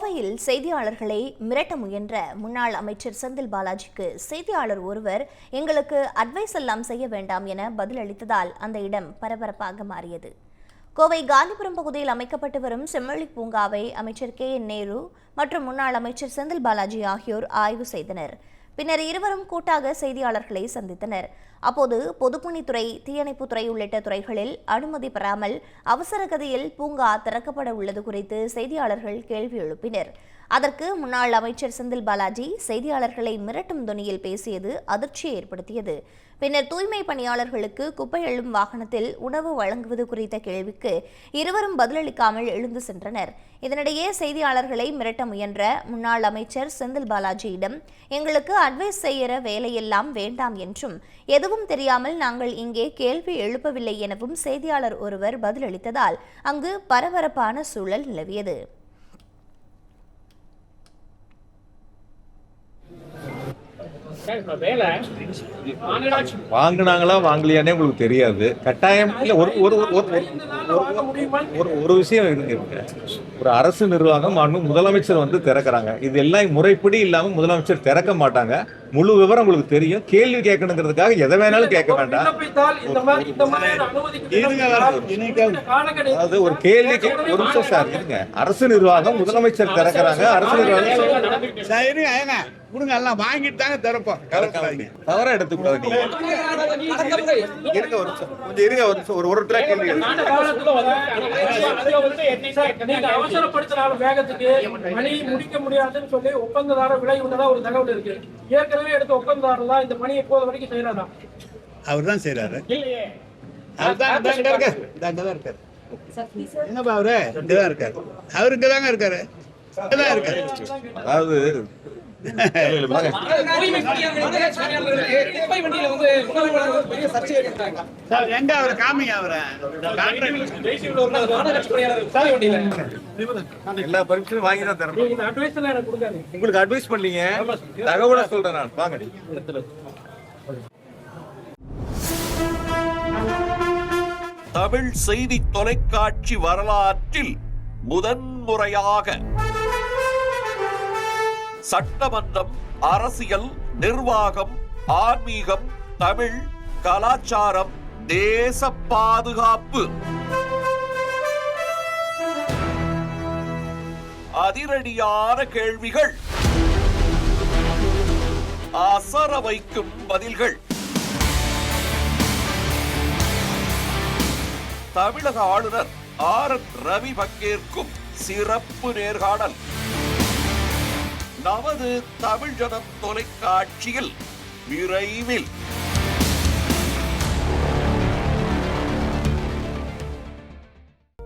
கோவையில் செய்தியாளர்களை மிரட்ட முயன்ற முன்னாள் அமைச்சர் செந்தில் பாலாஜிக்கு செய்தியாளர் ஒருவர் எங்களுக்கு அட்வைஸ் எல்லாம் செய்ய வேண்டாம் என பதிலளித்ததால் அந்த இடம் பரபரப்பாக மாறியது. கோவை காந்திபுரம் பகுதியில் அமைக்கப்பட்டு வரும் செம்மொழி பூங்காவை அமைச்சர் கே. என். நேரு மற்றும் முன்னாள் அமைச்சர் செந்தில் பாலாஜி ஆகியோர் ஆய்வு செய்தனர். பின்னர் இருவரும் கூட்டாக செய்தியாளர்களை சந்தித்தனர். அப்போது பொதுப்பணித்துறை தீயணைப்புத்துறை உள்ளிட்ட துறைகளில் அனுமதி பெறாமல் அவசர கதியில் பூங்கா திறக்கப்பட உள்ளது குறித்து செய்தியாளர்கள் கேள்வி எழுப்பினர். அதற்கு முன்னாள் அமைச்சர் செந்தில் பாலாஜி செய்தியாளர்களை மிரட்டும் துணியில் பேசியது அதிர்ச்சியை ஏற்படுத்தியது. பின்னர் தூய்மை பணியாளர்களுக்கு குப்பை எழும் வாகனத்தில் உணவு வழங்குவது குறித்த கேள்விக்கு இருவரும் பதிலளிக்காமல் எழுந்து சென்றனர். இதனிடையே செய்தியாளர்களை மிரட்ட முயன்ற முன்னாள் அமைச்சர் செந்தில் பாலாஜியிடம் எங்களுக்கு அட்வைஸ் செய்கிற வேலையெல்லாம் வேண்டாம் என்றும் எதுவும் தெரியாமல் நாங்கள் இங்கே கேள்வி எழுப்பவில்லை எனவும் செய்தியாளர் ஒருவர் பதிலளித்ததால் அங்கு பரபரப்பான சூழல் நிலவியது. வாங்குனாங்களா வாங்கலையானே உங்களுக்கு தெரியாது. கட்டாயம் இல்ல ஒரு ஒரு ஒரு- ஒரு விஷயம் இருக்கு. ஒரு அரசு நிர்வாகம் மாண்பு முதலமைச்சர் வந்து திறக்கறாங்க. இது எல்லாம் முறைப்படி இல்லாம முதலமைச்சர் திறக்க மாட்டாங்க. முழு விவரம் உங்களுக்கு தெரியும். கேள்வி கேட்கணுங்கிறதுக்காக எதை வேணாலும் கேட்க வேண்டாம். அதாவது ஒரு கேள்விக்கு ஒரு நிமிஷம் சார் இருங்க. அரசு நிர்வாகம் முதலமைச்சர் திறக்கறாங்க. அரசு நிர்வாகம் கொடுங்க எல்லாம் வாங்கிட்டு தாங்க திறப்போம். தவறா எடுத்துக்கூடாது இருங்க ஒரு கொஞ்சம் இருங்க ஒரு நிமிஷம். ஒரு ஒருத்தர கேள்வி அவசரப்படுத்தினாலும் வேகத்துக்கு பணி முடிக்க முடியாதுன்னு சொல்லி ஒப்பந்ததாரர் விலை உள்ளதா ஒரு தகவல் இருக்கு. ஏற்கனவே எடுத்த ஒப்பந்ததாரர் தான் இந்த பணி இப்போது வரைக்கும் செய்யறதா அவர் தான் செய்யறாரு அவர் தான் இருக்காரு. என்னப்பா அவரு? இங்கதான் இருக்காரு. அவரு இங்கதாங்க இருக்காரு. அதாவது எங்க அவர் காமிங்க அவரை எல்லா வாங்கி தான் உங்களுக்கு அட்வைஸ் பண்ணீங்க தகவலை சொல்றேன் நான். வாங்க. தமிழ் செய்தி தொலைக்காட்சி வரலாற்றில் முதன்முறையாக சட்டமன்றம் அரசியல் நிர்வாகம் ஆன்மீகம் தமிழ் கலாச்சாரம் தேச பாதுகாப்பு. அதிரடியான கேள்விகள். அசர வைக்கும் பதில்கள். தமிழக ஆளுநர் ஆர் என் ரவி பங்கேற்கும் சிறப்பு நேர்காணல். நமது தமிழ் ஜனம் தொலைக்காட்சியில் விரைவில்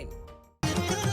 online.